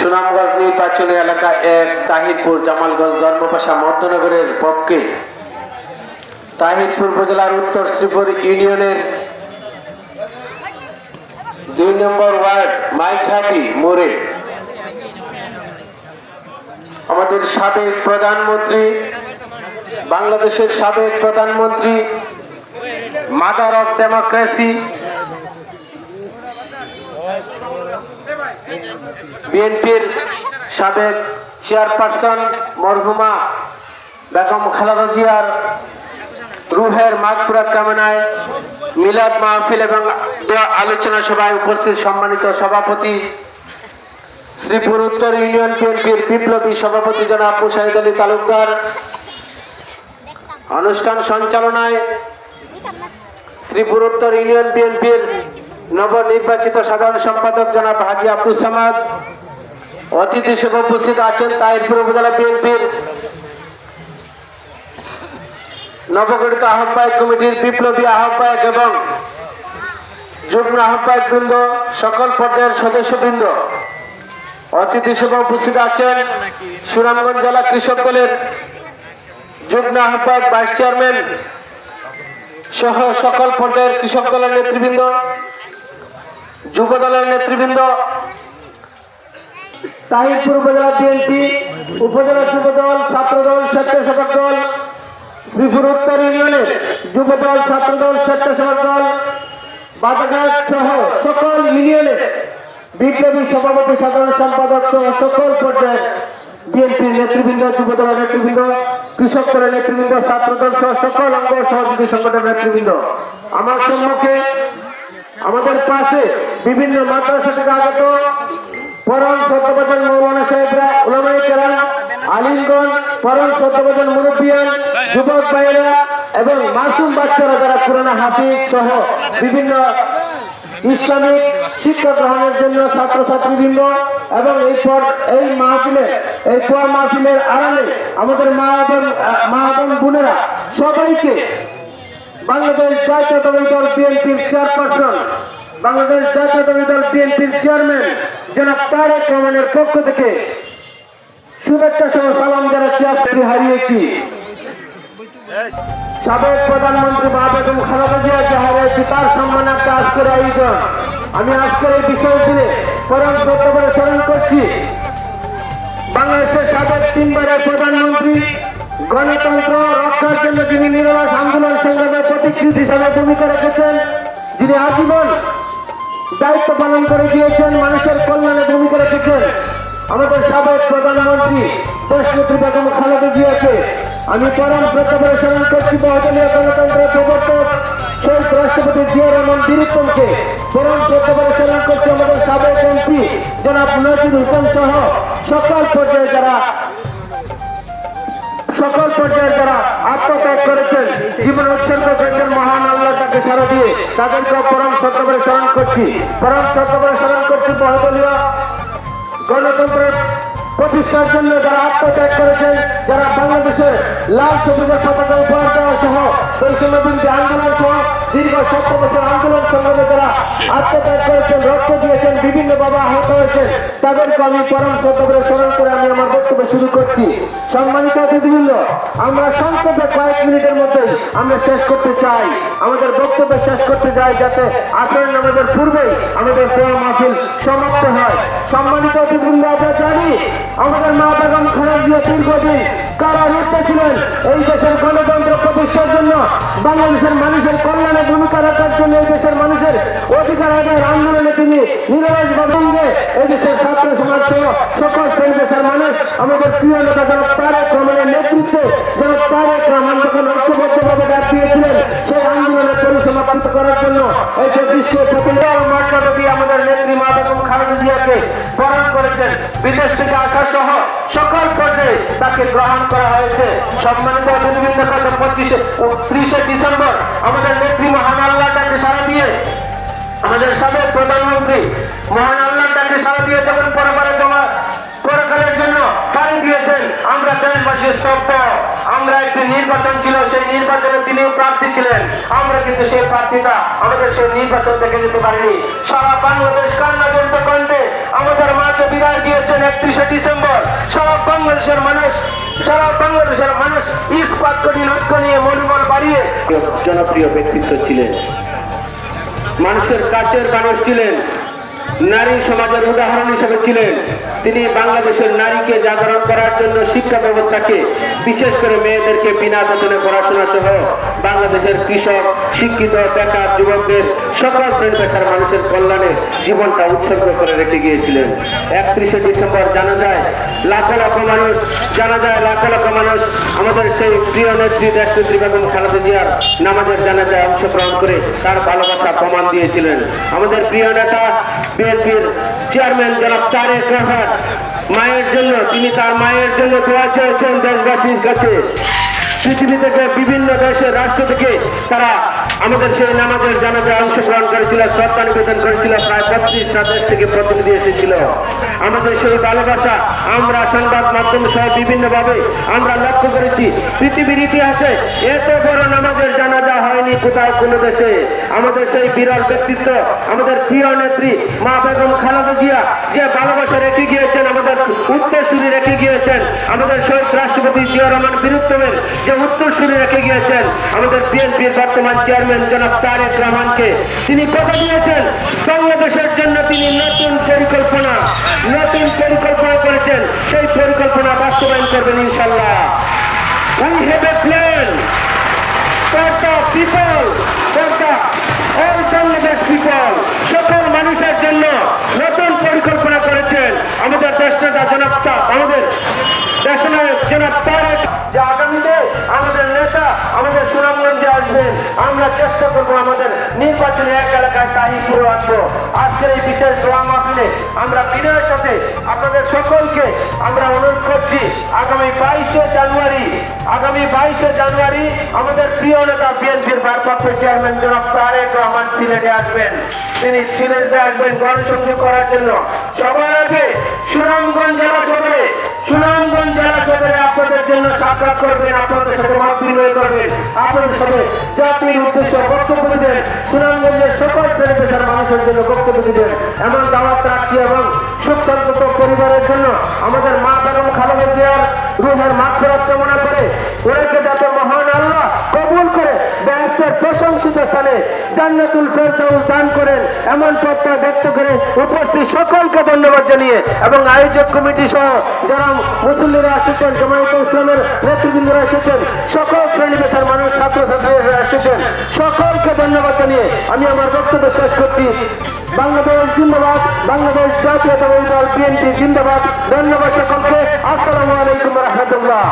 সুনামগঞ্জ নির্বাচনী এলাকা এক, তাহিরপুর জামালগঞ্জ ধর্মপাশা মধ্যনগরের পক্ষে। তাহিরপুর উপজেলার উত্তর শ্রীপুর ইউনিয়নের দুই নম্বর ওয়ার্ড, মাইঝাটি মোড়ে। আমাদের সাবেক প্রধানমন্ত্রী, বাংলাদেশের সাবেক প্রধানমন্ত্রী, মাদার অফ ডেমোক্রেসি বিএনপির সাবেক চেয়ারপারসন মরহুমা বেগম খালেদা জিয়ার রুহের মাগফিরাত কামনায় মিলাদ মাহফিল এবং আলোচনা সভায় উপস্থিত সম্মানিত সভাপতি শ্রীপুর উত্তর ইউনিয়ন বিএনপির বিপ্লবী সভাপতি জনাব মুশাহিদ আলী তালুকদার। অনুষ্ঠান সঞ্চালনায় শ্রীপুর উত্তর ইউনিয়ন বিএনপির নবনির্বাচিত সাধারণ সম্পাদক জনাব হাজি আব্দুল সামাদ। অতিথি হিসেবে উপস্থিত আছেন তাহিরপুর উপজেলা বিএনপির নবগঠিত আহ্বায়ক কমিটির বিপ্লবী আহ্বায়ক এবং যুগ্ম আহ্বায়ক বৃন্দ, সকল পর্যায়ের সদস্যবৃন্দ, অতিথি হিসেবে উপস্থিত আছেন সুনামগঞ্জ জেলা কৃষক দলের যুগ্ম আহ্বায়ক ভাইস চেয়ারম্যান সহ সকল পর্যায়ের কৃষক দলের নেতৃবৃন্দ, যুব দলের নেতৃবৃন্দ তাহিরপুর উপজেলা বিএনপি, উপজেলা যুব দল ছাত্র দল স্বেচ্ছাসেবক দল, শ্রীপুর উত্তর ইউনিয়নের যুব দল ছাত্র দল স্বেচ্ছাসেবক দল, বাজারঘাট সহ সকল ইউনিয়নের বিপ্লবী সভাপতি, সাধারণ সম্পাদক সহ সকল পর্যায়ের বিএনপির নেতৃবৃন্দ যুব দলের নেতৃবৃন্দ, কৃষক দলের নেতৃবৃন্দ ছাত্র দল সহ সকল অঙ্গ সহযোগী সংগঠনের নেতৃবৃন্দ। আমার সম্মুখে আমাদের পাশে বিভিন্ন মাদ্রাসা থেকে আগত পরম সত্যবাদন মৌলানা সাহেবরা উলামাই কেরাম, আলিমগঞ্জ, পরম সত্যবাদন মুরব্বিয়ান যুবক ভাইয়েরা এবং মাসুম বাচ্চারা যারা পুরানা হাফিজ সহ বিভিন্ন ইসলামিক শিক্ষা গ্রহণের জন্য ছাত্রছাত্রীবৃন্দ এবং এই এই মাহফিলে, এই কোয়া মাহফিলের আড়ালে আমাদের মা এবং মা এবং বোনেরা সবাইকে বাংলাদেশ জাতীয়তাবাদী দল বিএনপির চেয়ারপারসন বাংলাদেশ জাতীয়তাবাদী দল বিএনপির চেয়ারম্যান জনাব তারেক রহমানের পক্ষ থেকে শুভেচ্ছা সহ সালাম জানাচ্ছি, আজকে হারিয়েছি। সাবেক প্রধানমন্ত্রী বাবেগম খালেদা জিয়াকে হারিয়েছি, তার সম্মানে একটা আজকের আয়োজন। আমি আজকের এই বিষয় দিনে পরম সত্য স্মরণ করছি। বাংলাদেশের সাবেক তিনবারের প্রধানমন্ত্রী, গণতন্ত্র রক্ষার জন্য যিনি নিরলস আন্দোলন সংগ্রামের প্রতিকৃতি হিসাবে ভূমিকা রেখেছেন, যিনি আজীবন দায়িত্ব পালন করে দিয়েছেন, মানুষের কল্যাণে ভূমিকা রেখেছেন। আমাদের সাবেক প্রধানমন্ত্রী দেশনেত্রী বেগম খালেদা জিয়াকে আমি পরম প্রত্যাবরে স্মরণ করছি বহুদলীয় গণতন্ত্রের প্রবর্তক শহীদ রাষ্ট্রপতি জিয়া রহমান বীরুত্তমকে। পরম প্রত্যাবরে স্মরণ করছি, আমাদের সাবেক এমপি জনাব নজির হোসেন সহ সকল পর্যায়ে যারা সকল পর্যায়ে যারা আত্মত্যাগ করেছেন, জীবন উৎসর্গ করেছেন, মহান আল্লাহ তাকে সারা দিয়ে তাদেরকে পরম সত্য করে স্মরণ করছি। পরম সত্য করে স্মরণ করছি, বহুদলীয় গণতন্ত্রের প্রতিষ্ঠার জন্য যারা আত্মত্যাগ করেছেন, যারা বাংলাদেশের লাল সবুজের পতাকা উপহার দেওয়া সহ বৈষম্য বিরোধী আন্দোলন সহ দীর্ঘ সত্তর বছর আন্দোলন সংগ্রামে যারা আত্মত্যাগ করেছেন, রক্ত দিয়েছেন, বিভিন্ন বাবা আহত হয়েছেন, তাদেরকে আমি পরম সত্য করে স্মরণ করে আমি আমার বক্তব্য শুরু করছি। সম্মানিত অতিথিবৃন্দ, আমরা সংক্ষেপে কয়েক মিনিটের মধ্যেই আমরা শেষ করতে চাই। আমাদের বক্তব্য শেষ করতে চাই যাতে আসেন আমাদের পূর্বেই আমাদের দেওয়া মাহফিল সমাপ্ত হয়। সম্মানিত অতিথিবৃন্দ আমরা জানি আমাদের মা বেগম খালেদা জিয়া দীর্ঘদিন কারারুদ্ধ ছিলেন। এই দেশের গণতন্ত্র প্রতিষ্ঠার জন্য বাংলাদেশের মানুষের কল্যাণে ভূমিকা রাখার জন্য এই দেশের মানুষের অধিকার আদায়ের আন্দোলনে তিনি নিরলস ভাবে এই দেশের ছাত্র সমাজ সহ সকল শ্রেণি দেশের মানুষ, আমাদের প্রিয় নেতা জনাব তারেক রহমানের নেতৃত্বে জনাব তারেক রহমান যখন ঐক্যবদ্ধভাবে করার জন্য এই প্রতিষ্ঠিত প্রতিনিধি মর্যাদা দিয়ে আমাদের নেত্রী মা বেগম খালেদা জিয়াকে বরণ করেছেন। বিদেশ থেকে আসা সহ সকল পর্যায়ে তাকে গ্রহণ করা হয়েছে। সম্মানিত অতিথিবৃন্দ গত পঁচিশে ত্রিশে ডিসেম্বর আমাদের নেত্রী মহান আল্লাহ তাকে সারা দিয়ে আমাদের সাবেক প্রধানমন্ত্রী মহান আল্লাহ তাকে সারা দিয়ে যখন পরবারে জমা পরকালের জন্য পাড়ি দিয়েছেন, আমরা দেশবাসী স্তব্ধ আমরা একটি নির্বাচন ছিল, সেই নির্বাচনে তিনিও প্রার্থী ছিলেন। আমরা কিন্তু সেই প্রার্থীটা আমাদের সেই নির্বাচন থেকে যেতে পারিনি। সারা বাংলাদেশ কান্না জড়িত কণ্ঠে আমাদের মাকে বিদায় দিয়েছেন একত্রিশে ডিসেম্বর। সারা বাংলাদেশের মানুষ জনপ্রিয় ব্যক্তিত্ব ছিলেন। মানুষের কাছের মানুষ ছিলেন। নারী সমাজের উদাহরণ হিসেবে ছিলেন। তিনি বাংলাদেশের নারীকে জাগরণ করার জন্য শিক্ষা ব্যবস্থাকে, বিশেষ করে মেয়েদেরকে বিনা বেতনে পড়াশোনা সহ বাংলাদেশের কৃষক, শিক্ষিত, বেকার যুবকদের সকল শ্রেণি পেশার মানুষের কল্যাণে জীবনটা উৎসর্গ করে রেখে গিয়েছিলেন। একত্রিশে ডিসেম্বর জানা যায়, লাখ লাখ মানুষ, জানা যায় লাখ লাখ মানুষ আমাদের সেই প্রিয় নেত্রী দেশনেত্রী বেগম খালেদা জিয়ার নামাজের জানাজায় অংশগ্রহণ করে তার ভালোবাসা প্রমাণ দিয়েছিলেন। আমাদের প্রিয় নেতা বিএনপির চেয়ারম্যান জনাব তারেক রহমান। মায়ের জন্য, তিনি তার মায়ের জন্য দোয়া চেয়েছেন দেশবাসীর কাছে। পৃথিবী থেকে বিভিন্ন দেশের রাষ্ট্র থেকে তারা আমাদের সেই নামাজের জানাজায় অংশগ্রহণ করেছিল, শ্রদ্ধা নিবেদন করেছিল, প্রায় বত্রিশটা দেশ থেকে প্রতিনিধি এসেছিল। আমাদের সেই ভালোবাসা আমরা সংবাদ মাধ্যম সহ বিভিন্নভাবে আমরা লক্ষ্য করেছি। পৃথিবীর ইতিহাসে এত বড় নামাজের জানাজা হয়নি কোথাও কোনো দেশে। আমাদের সেই বিরল ব্যক্তিত্ব, আমাদের প্রিয় নেত্রী মা বেগম খালেদা জিয়া যে ভালোবাসা রেখে গিয়েছেন, আমাদের উত্তর উত্তরসূরি রেখে গিয়েছেন, আমাদের শহীদ রাষ্ট্রপতি জিয়া রহমান বীরুত্তমের যে উত্তরসূরি রেখে গিয়েছেন আমাদের বিএনপির বর্তমান চেয়ারম্যান জনাব তারেক রহমানকে। তিনি কথা দিয়েছেন বাংলাদেশের জন্য তিনি নতুন পরিকল্পনা নতুন পরিকল্পনা করেছেন সেই পরিকল্পনা বাস্তবায়ন করবেন ইনশাল্লাহ we have a plan for the people, for the all Bangladesh people, সকল মানুষের জন্য নতুন পরিকল্পনা করেছেন আমাদের দেশনেতা জনাব আমাদের দেশনায়ক জনাব তারেক যে আমরা চেষ্টা করব আমাদের নির্বাচনী এক এলাকায় তাই পুরো আসব। আজকের এই বিশেষ দোয়া মাহফিলে আমরা বিনয়ের সাথে আপনাদের সকলকে আমরা অনুরোধ করছি, আগামী বাইশে জানুয়ারি, আগামী বাইশে জানুয়ারি আমাদের প্রিয় নেতা বিএনপির ভারপ্রাপ্ত চেয়ারম্যান জনাব তারেক রহমান সিলেটে আসবেন। তিনি সিলেটে আসবেন গণসংযোগ করার জন্য। সবার আগে সুনামগঞ্জ জেলা সদরে সুনামগঞ্জ জেলা সদরে আপনাদের জন্য সাক্ষাৎ করবেন, আপনাদের সাথে মত বিনিময় করবেন আপনাদের সাথে জাতির উদ্দেশ্যে বক্তব্য দিবেন। সুনামগঞ্জের সকল শ্রেণি পেশার মানুষের জন্য বক্তব্য দিবেন। এমন দাওয়াত রাখছি এবং সুখ সন্তত পরিবারের জন্য আমাদের মা বেগম খালেদা জিয়ার রুহের মাঠ ফেরত কামনা করে ব্যস্তের প্রশংসিত স্থানে জান্নাতুল ফেরদাউস দান করেন এমন প্রত্যয় ব্যক্ত করে উপস্থিত সকলকে ধন্যবাদ জানিয়ে এবং আয়োজক কমিটি সহ যারা মুসল্লিরা এসেছেন, জামায়াত ইসলামের নেতৃবৃন্দরা এসেছেন, সকল শ্রেণি পেশার মানুষ ছাত্রছাত্রীরা এসেছেন, সকলকে ধন্যবাদ জানিয়ে আমি আমার বক্তব্য শেষ করছি। বাংলাদেশ জিন্দাবাদ, বাংলাদেশ জাতীয়তাবাদী দল, বিএনপি জিন্দাবাদ। ধন্যবাদ সকলকে। আসসালামু আলাইকুম রহমতুল্লাহ।